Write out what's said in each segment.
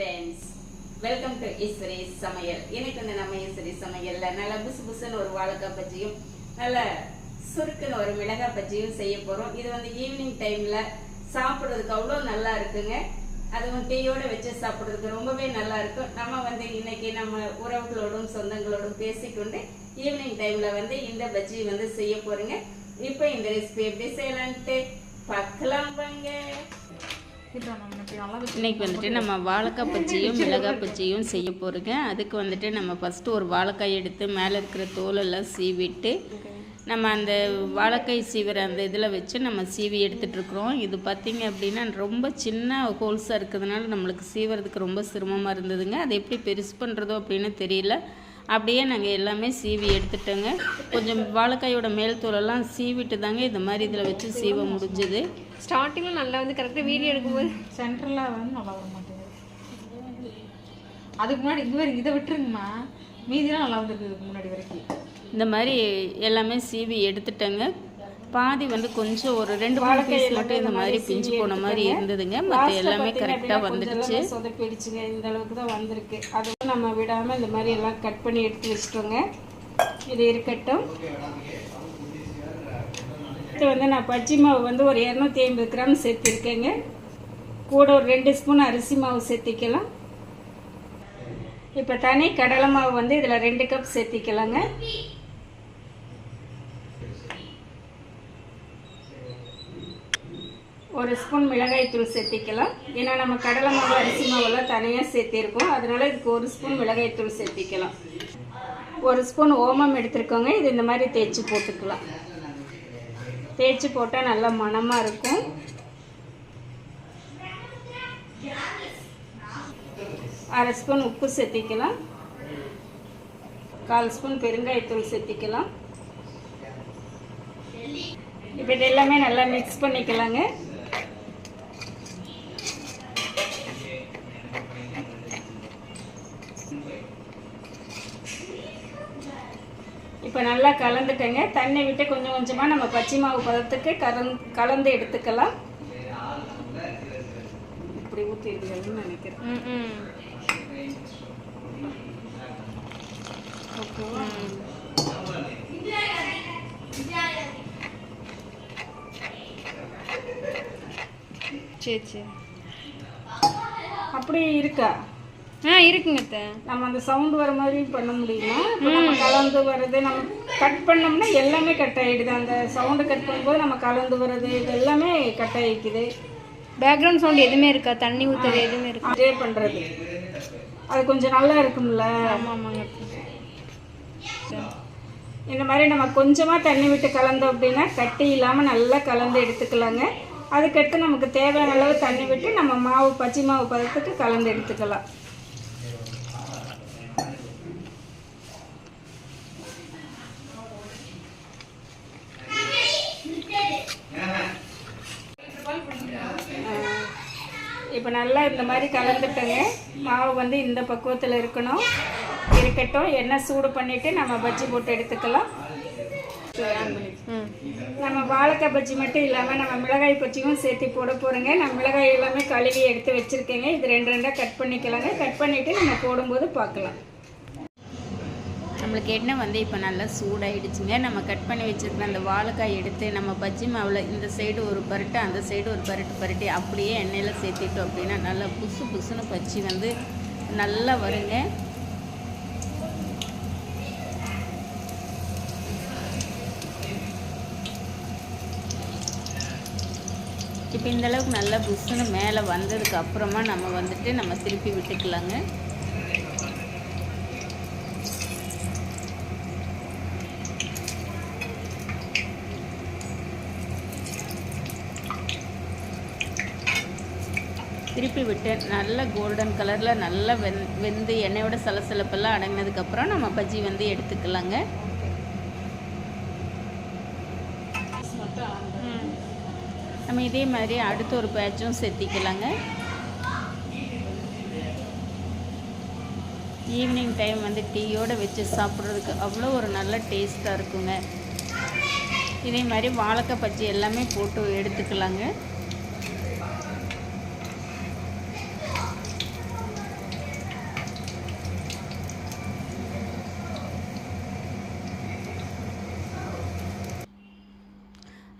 Friends welcome to Eswari சமையல் இன்னைக்கு வந்து நம்ம ஈஸ்வரி சமையலில் நல்ல புசு புசுன்னு ஒரு வாழைக்காய் பஜ்ஜியும் நல்ல சுருக்குன்னு ஒரு மிளகாய் பஜ்ஜியும் செய்ய போகிறோம் இது வந்து ஈவினிங் டைமில் சாப்பிட்றதுக்கு அவ்வளோ நல்லா இருக்குங்க. அதுவும் டீயோடு வச்சு சாப்பிட்றதுக்கு ரொம்பவே நல்லா இருக்கும். நம்ம வந்து இன்னைக்கு நம்ம உறவுகளோடும் சொந்தங்களோடும் பேசிக்கொண்டு ஈவினிங் டைமில் வந்து இந்த பஜ்ஜி வந்து செய்ய போகிறேங்க இப்போ இந்த ரெசிபி எப்படி செய்யலான்ட்டு பார்க்கலாம் வாங்க. இன்னைக்கு வந்துட்டு நம்ம வாழைக்காய் பச்சையும் மிளகாய் பச்சையும் செய்ய போகிறோங்க அதுக்கு வந்துட்டு நம்ம ஃபஸ்ட்டு ஒரு வாழைக்காய் எடுத்து மேலே இருக்கிற தோலெல்லாம் சீவிட்டு நம்ம அந்த வாழைக்காய் சீவிர அந்த இதில் வச்சு நம்ம சீவி எடுத்துட்ருக்குறோம் இது பார்த்திங்க அப்படின்னா ரொம்ப சின்ன ஹோல்ஸாக இருக்கிறதுனால நம்மளுக்கு சீவறதுக்கு ரொம்ப சிரமமாக இருந்ததுங்க. அது எப்படி பெருசு பண்ணுறதோ அப்படின்னு தெரியல. அப்படியே நாங்கள் எல்லாமே சீவி எடுத்துட்டோங்க. கொஞ்சம் வாழைக்காயோட மேல் தோலெல்லாம் சீவிட்டு தாங்க இந்த மாதிரி இதில் வச்சு சீவ முடிஞ்சது. ஸ்டார்டிங்கில் நல்லா வந்து கரெக்டாக வீடியோ எடுக்கும்போது சென்டரில் வந்து நல்லா வர மாட்டேங்குது. அதுக்கு முன்னாடி இது வரைக்கும் இதை விட்டுருங்கம்மா. மீதிலாம் நல்லா வந்திருக்கு இதுக்கு முன்னாடி வரைக்கும். இந்த மாதிரி எல்லாமே சீவி எடுத்துட்டேங்க. பாதி வந்து கொஞ்சம் ஒரு ரெண்டு மூணு பீஸ் மட்டும் இந்த மாதிரி பிஞ்சு போன மாதிரி இருந்ததுங்க. மற்ற எல்லாமே கரெக்டாக வந்துடுச்சு. சொதப்பிடுச்சுங்க இந்த அளவுக்கு தான் வந்திருக்கு. அதுவும் நம்ம விடாமல் இந்த மாதிரி எல்லாம் கட் பண்ணி எடுத்து வச்சிட்டோங்க. இது இருக்கட்டும். இது வந்து நான் பச்சை மாவு வந்து ஒரு இரநூத்தி ஐம்பது கிராம் சேர்த்திருக்கேங்க. கூட ஒரு ரெண்டு ஸ்பூன் அரிசி மாவு சேர்த்திக்கலாம். இப்போ தனி கடலை மாவு வந்து இதில் ரெண்டு கப் சேர்த்திக்கலாங்க. ஒரு ஸ்பூன் மிளகாய்த்தூள் சேர்த்திக்கலாம். ஏன்னா நம்ம கடலை மாவு அரிசி மாவெல்லாம் தனியாக சேர்த்திருக்கோம். அதனால இதுக்கு ஒரு ஸ்பூன் மிளகாய்த்தூள் சேர்த்திக்கலாம். ஒரு ஸ்பூன் ஓமம் எடுத்துருக்கோங்க. இது இந்த மாதிரி தேய்ச்சி போட்டுக்கலாம். தேய்ச்சி போட்டால் நல்லா மணமாக இருக்கும். அரை ஸ்பூன் உப்பு சேர்த்திக்கலாம். கால் ஸ்பூன் பெருங்காயத்தூள் சேர்த்திக்கலாம். இப்போ இது எல்லாமே நல்லா மிக்ஸ் பண்ணிக்கலாங்க. இப்போ நல்லா கலந்துட்டேங்க. தண்ணி விட்டு கொஞ்சம் கொஞ்சமாக நம்ம பச்சை மாவு பதத்துக்கு கலந் கலந்து எடுத்துக்கலாம். இப்படி ஊற்றிருக்கீங்கன்னு நினைக்கிறேன். ஓகேவா சரி சரி. அப்படி இருக்கா? ஆ இருக்குங்க நம்ம அந்த சவுண்ட் வர மாதிரி பண்ண முடியுமா? இப்போ நம்ம கலந்து வர்றது நம்ம கட் பண்ணோம்னா எல்லாமே கட் ஆகிடுது அந்த சவுண்டு கட் பண்ணும்போது நம்ம கலந்து வர்றது இது எல்லாமே கட் ஆகிக்குது பேக்ரவுண்ட் சவுண்ட் எதுவுமே இருக்கா? தண்ணி ஊற்றுறது எதுவுமே இருக்கா? அதே பண்ணுறது அது கொஞ்சம் நல்லா இருக்கும்ல? ஆமாம் ஆமாங்க. இந்த மாதிரி நம்ம கொஞ்சமாக தண்ணி விட்டு கலந்தோம் அப்படின்னா கட்டி இல்லாமல் நல்லா கலந்து எடுத்துக்கலாங்க. அதுக்கடுத்து நமக்கு தேவையான அளவு தண்ணி விட்டு நம்ம மாவு பச்சை மாவு பதத்துக்கு கலந்து எடுத்துக்கலாம். இப்போ நல்லா இந்த மாதிரி கலந்துட்டோங்க. மாவு வந்து இந்த பக்குவத்தில் இருக்கணும். இருக்கட்டும். எண்ணெய் சூடு பண்ணிவிட்டு நம்ம பஜ்ஜி போட்டு எடுத்துக்கலாம். நம்ம வாழைக்காய் பஜ்ஜி மட்டும் இல்லாமல் நம்ம மிளகாய் பஜ்ஜியும் சேர்த்து போட போகிறோங்க நம்ம மிளகாய் எல்லாமே கழுவி எடுத்து வச்சுருக்கேங்க. இது ரெண்டு ரெண்டாக கட் பண்ணிக்கலாங்க. கட் பண்ணிவிட்டு நம்ம போடும்போது பார்க்கலாம். நம்மளுக்கு எண்ணெய் வந்து இப்போ நல்லா சூடாயிடுச்சுங்க. நம்ம கட் பண்ணி வச்சுருக்க அந்த வாழைக்காய் எடுத்து நம்ம பஜ்ஜி மாவில் இந்த சைடு ஒரு பரட்டு அந்த சைடு ஒரு பரட்டு பரட்டி அப்படியே எண்ணெயில் சேர்த்திட்டோம் அப்படின்னா நல்லா புசு புசுன்னு பஜ்ஜி வந்து நல்லா வருங்க. இப்போ இந்தளவுக்கு நல்லா புஷ்ஷுன்னு மேலே வந்ததுக்கு அப்புறமா நம்ம வந்துட்டு நம்ம திருப்பி விட்டுக்கலாங்க. திருப்பி விட்டு நல்ல கோல்டன் கலரில் நல்லா வெந் வெந்து எண்ணெயோட சலசலப்பெல்லாம் அடங்கினதுக்கப்புறம் நம்ம பஜ்ஜி வந்து எடுத்துக்கலாங்க. நம்ம இதே மாதிரி அடுத்த ஒரு பேட்சும் சேர்த்திக்கலாங்க. ஈவினிங் டைம் வந்து டீயோடு வச்சு சாப்பிட்றதுக்கு அவ்வளோ ஒரு நல்ல டேஸ்ட்டாக இருக்குங்க. இதே மாதிரி வாழைக்காய் பஜ்ஜி எல்லாமே போட்டு எடுத்துக்கலாங்க.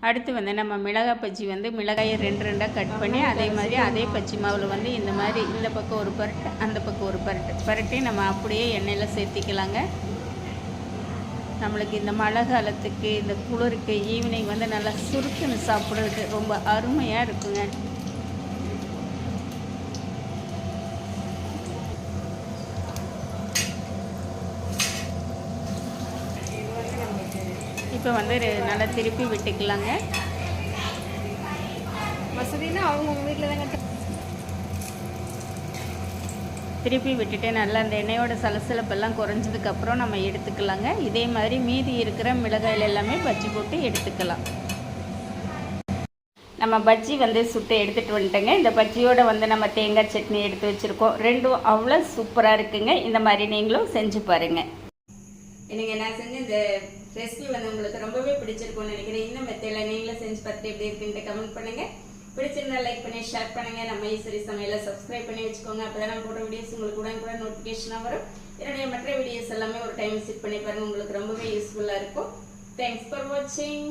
அடுத்து வந்து நம்ம மிளகாய் பஜ்ஜி வந்து மிளகாயை ரெண்டு ரெண்டாக கட் பண்ணி அதே மாதிரி அதே பஜ்ஜி மாவில் வந்து இந்த மாதிரி இந்த பக்கம் ஒரு பரட்டு அந்த பக்கம் ஒரு பரட்டு. பரட்டி நம்ம அப்படியே எண்ணெயில் சேர்த்திக்கலாங்க. நம்மளுக்கு இந்த மழை காலத்துக்கு இந்த குளிருக்கு ஈவினிங் வந்து நல்லா சுருக்குன்னு சாப்பிட்றதுக்கு ரொம்ப அருமையாக இருக்குங்க. இப்போ வந்து நல்லா திருப்பி விட்டுக்கலாங்க. வசதினா அவங்க உங்கள் வீட்டில் தாங்க திருப்பி விட்டுட்டு நல்லா அந்த எண்ணெயோட சலசலப்பெல்லாம் குறைஞ்சதுக்கப்புறம் நம்ம எடுத்துக்கலாங்க. இதே மாதிரி மீதி இருக்கிற மிளகாயில் எல்லாமே பஜ்ஜி போட்டு எடுத்துக்கலாம். நம்ம பஜ்ஜி வந்து சுட்டு எடுத்துகிட்டு வந்துட்டோங்க. இந்த பஜ்ஜியோட வந்து நம்ம தேங்காய் சட்னி எடுத்து வச்சுருக்கோம். ரெண்டும் அவ்வளோ சூப்பராக இருக்குங்க. இந்த மாதிரி நீங்களும் செஞ்சு பாருங்கள் எனக்கு நான் செஞ்ச இந்த ரெசிபி வந்து உங்களுக்கு ரொம்பவே பிடிச்சிருக்கும்னு நினைக்கிறேன். இந்த மெத்தையில் நீங்களும் செஞ்சு பார்த்துட்டு எப்படி இருக்குன்ட்டு கமெண்ட் பண்ணுங்கள் பிடிச்சிருந்தா லைக் பண்ணி ஷேர் பண்ணுங்க. நம்ம ஈஸ்வரி சமையலை சப்ஸ்கிரைப் பண்ணி வச்சுக்கோங்க. அப்போ தான் போடுற வீடியோஸ் உங்களுக்கு உடனே கூட நோட்டிஃபிகேஷனாக வரும். என்னுடைய மற்ற வீடியோஸ் எல்லாமே ஒரு டைம் விசிட் பண்ணி பாருங்கள் உங்களுக்கு ரொம்பவே யூஸ்ஃபுல்லாக இருக்கும். தேங்க்ஸ் ஃபார் வாட்சிங்